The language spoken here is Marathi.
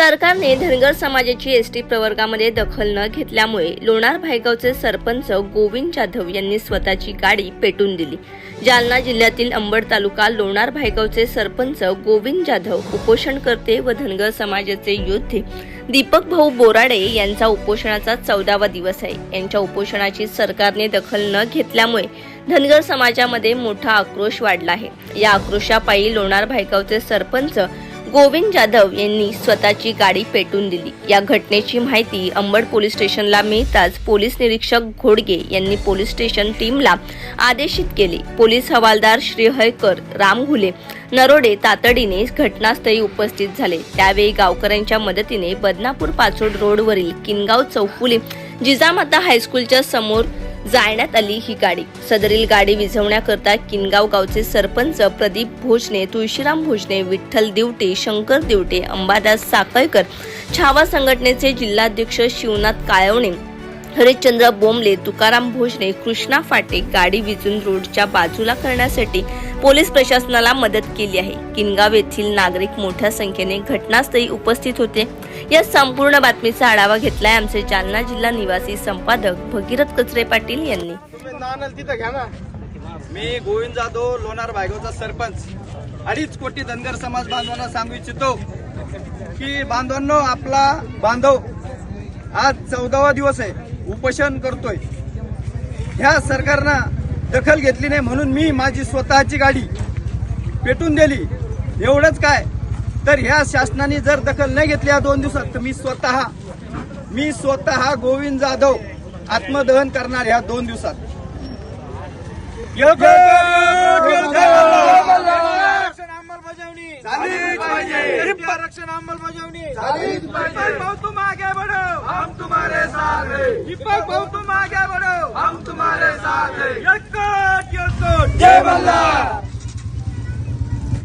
सरकारने धनगर समाजाची एस टी प्रवर्गामध्ये दखल न घेतल्यामुळे लोणार भायगावचे सरपंच गोविंद जाधव यांनी स्वतःची गाडी पेटून दिली. जालना जिल्ह्यातील अंबड तालुका लोणार भायगावचे सरपंच गोविंद जाधव उपोषणकर्ते व धनगर समाजाचे योद्धे दीपक भाऊ बोराडे यांचा उपोषणाचा चौदावा दिवस आहे. यांच्या उपोषणाची सरकारने दखल न घेतल्यामुळे धनगर समाजामध्ये मोठा आक्रोश वाढला आहे. या आक्रोशापायी लोणार भायगावचे सरपंच गोविंद जाधव यांनी स्वतःची गाडी पेटून दिली. या घटनेची माहिती अंबड पोलीस स्टेशनला मिळताच पोलीस निरीक्षक घोडगे यांनी पोलीस स्टेशन टीमला आदेशित केले. पोलीस हवालदार श्रीहयकर रामघुले नरोडे तातडीने घटनास्थळी उपस्थित झाले. त्यावेळी गावकऱ्यांच्या मदतीने बदनापूर पाचोड रोडवरील किनगाव चौफुली जिजामाता हायस्कूलच्या समोर जाळण्यात आली ही गाडी. सदरील गाडी विझवण्याकरता किनगाव गावचे सरपंच प्रदीप भोजने तुळशीराम भोजने विठ्ठल दिवटे शंकर दिवटे अंबादास साकळकर छावा संघटनेचे जिल्हाध्यक्ष शिवनाथ काळवणे हरिश्चंद्र बोंबले तुकाराम भोजने कृष्णा फाटे गाडी विजून रोडच्या बाजूला करण्यासाठी पोलीस प्रशासनाला मदत केली आहे. किनगाव येथील नागरिक मोठ्या संख्येने घटनास्थळी उपस्थित होते. या संपूर्ण बातमीचा आढावा घेतलाय आमचे जालना जिल्हा निवासी संपादक भगीरथ कचरे पाटील यांनी. मी गोविंद जाधव लोणार भायगावचा सरपंच. अडीच कोटी धनगर समाज बांधवांना सांगू इच्छितो की बांधवांनो आपला बांधव आज चौदावा दिवस आहे. उपोषण करतोय. ह्या सरकारनं दखल घेतली नाही म्हणून मी माझी स्वतःची गाडी पेटून दिली. एवढंच काय? तर ह्या शासनाने जर दखल नाही घेतली या दोन दिवसात तर मी स्वतः मी स्वतः गोविंद जाधव आत्मदहन करणार ह्या दोन दिवसात. अंमलबजावणी आरक्षण अंमलबजावणी. दीपक भाऊ तुम आगे बढ़ो हम तुम्हारे साथ हैं। जय मल्हार